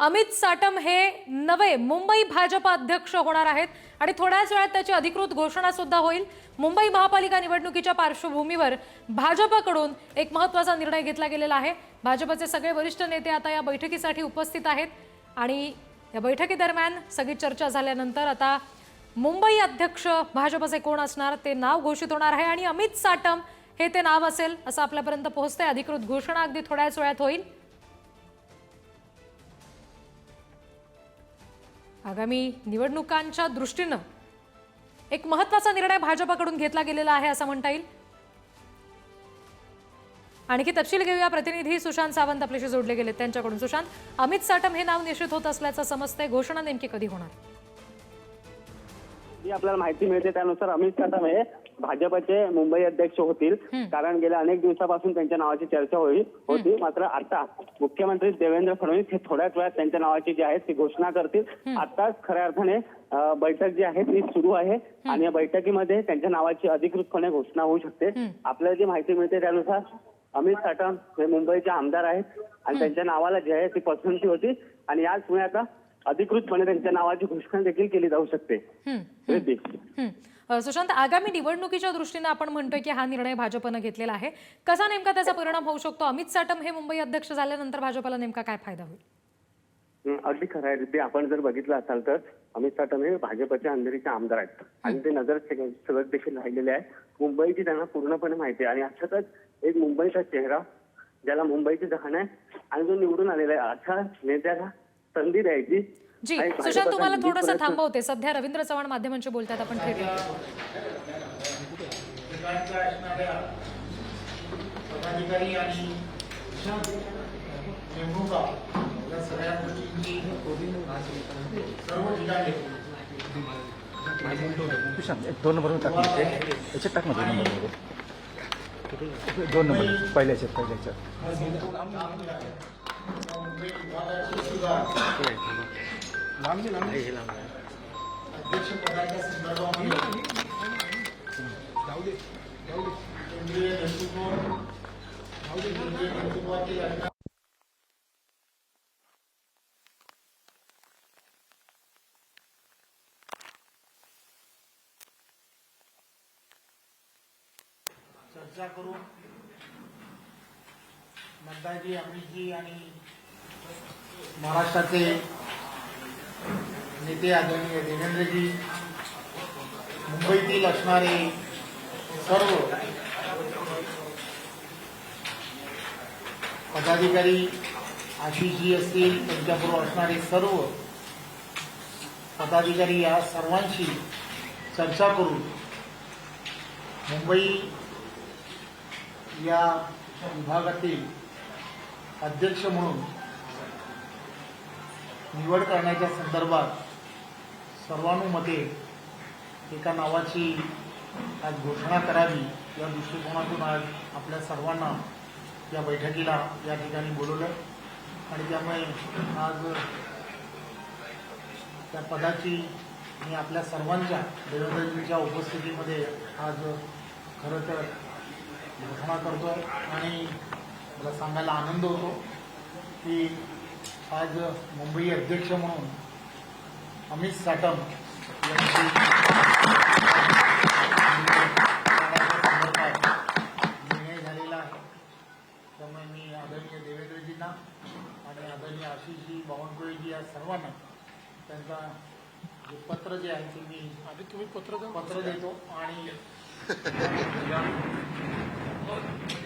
अमित साटम हे नवे मुंबई भाजप अध्यक्ष होणार आहेत आणि थोड्याच वेळात त्याची अधिकृत घोषणा सुद्धा होईल. मुंबई महापालिका निवडणुकीच्या पार्श्वभूमीवर भाजपकडून एक महत्त्वाचा निर्णय घेतला गेलेला आहे. भाजपचे सगळे वरिष्ठ नेते आता या बैठकीसाठी उपस्थित आहेत आणि या बैठकीदरम्यान सगळी चर्चा झाल्यानंतर आता मुंबई अध्यक्ष भाजपचे कोण असणार ते नाव घोषित होणार आहे आणि अमित साटम हे ते नाव असेल असं आपल्यापर्यंत पोहोचतंय. अधिकृत घोषणा अगदी थोड्याच वेळात होईल. आगामी निवडणुकांच्या दृष्टीनं एक महत्त्वाचा निर्णय भाजपकडून घेतला गेलेला आहे असं म्हणता येईल. आणखी तपशील घेऊया. प्रतिनिधी सुशांत सावंत आपल्याशी जोडले गेले त्यांच्याकडून. सुशांत अमित साटम हे नाव निश्चित होत असल्याचं समजतंय. घोषणा नेमकी कधी होणार? जी आपल्याला माहिती मिळते त्यानुसार अमित साटम हे भाजपचे मुंबई अध्यक्ष होतील. कारण गेल्या अनेक दिवसापासून त्यांच्या नावाची चर्चा होईल होती. मात्र आता मुख्यमंत्री देवेंद्र फडणवीस हे थोड्याच वेळात त्यांच्या नावाची जी आहे ती घोषणा करतील. आताच खऱ्या अर्थाने बैठक जी आहे ती सुरू आहे. आणि या बैठकीमध्ये त्यांच्या नावाची अधिकृतपणे घोषणा होऊ शकते. आपल्याला जी माहिती मिळते त्यानुसार अमित साटम हे मुंबईचे आमदार आहेत. आणि त्यांच्या नावाला जी आहे ती पसंती होती. आणि याचमुळे आता अधिकृतपणे त्यांच्या नावाची घोषणा देखील केली जाऊ शकते. सुशांत आगामी निवडणुकीच्या दृष्टीनं आपण म्हणतोय की हा निर्णय भाजपनं घेतलेला आहे. कसा नेमका त्याचा परिणाम होऊ शकतो? अमित साटम हे मुंबई अध्यक्ष झाल्यानंतर भाजपला नेमका काय फायदा होईल? अगदी खरं आहे. रिद्धी आपण जर बघितलं असाल तर अमित साटम हे भाजपच्या अंधेरीचे आमदार आहेत. आणि ते नजर सगळं देखील राहिलेले आहे मुंबईची त्यांना पूर्णपणे माहिती आहे. आणि अशातच एक मुंबईचा चेहरा ज्याला मुंबईची जाण आहे आणि जो निवडून आलेला आहे अशा नेत्याला संधी द्यायची. जी आणि सुशांत तुम्हाला थोडंसं परत- थांबवते. सध्या रवींद्र चव्हाण माध्यमांशी बोलतात आपण थेट ऐकूया. ठिकाणच्या असणाऱ्या पदाधिकारी आणि नेमणुका या सगळ्या गोष्टींची सर्व ठिकाणी सुशांत एक दोन नंबर टाक ना एक याच्यात टाक ना दोन नंबर दोन नंबर पहिल्या याच्यात संदर्भामध्ये केंद्रीय नेतृत्व केंद्रीय नेतृत्वातील चर्चा करून नड्डाजी अमितजी आणि महाराष्ट्राचे नेते आदरणीय देवेंद्रजी मुंबईतील असणारे सर्व पदाधिकारी आशिषजी असतील त्यांच्याबरोबर असणारे सर्व पदाधिकारी या सर्वांशी चर्चा करून मुंबई या विभागातील अध्यक्ष म्हणून निवड करण्याच्या संदर्भात सर्वानुमते एका नावाची आज घोषणा करावी या दृष्टिकोनातून आज आपल्या सर्वांना या बैठकीला या ठिकाणी बोलवलं आणि त्यामुळे आज त्या पदाची मी आपल्या सर्वांच्या देवेंद्रजींच्या उपस्थितीमध्ये आज खरं तर घोषणा करतो आणि मला सांगायला आनंद होतो की आज मुंबई अध्यक्ष म्हणून अमित साटम यांची निर्णय झालेला आहे. त्यामुळे मी आदरणीय देवेंद्रजींना आणि आदरणीय आशिषजी बावनकुळेजी या सर्वांना त्यांचा जे पत्र जे आहे ते मी आधी तुम्ही पत्र पत्र देतो आणि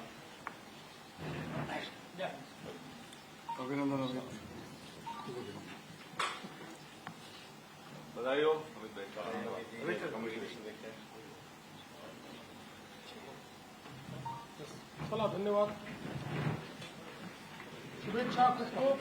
हो भाई चला धन्यवाद शुभेच्छा खूप खूप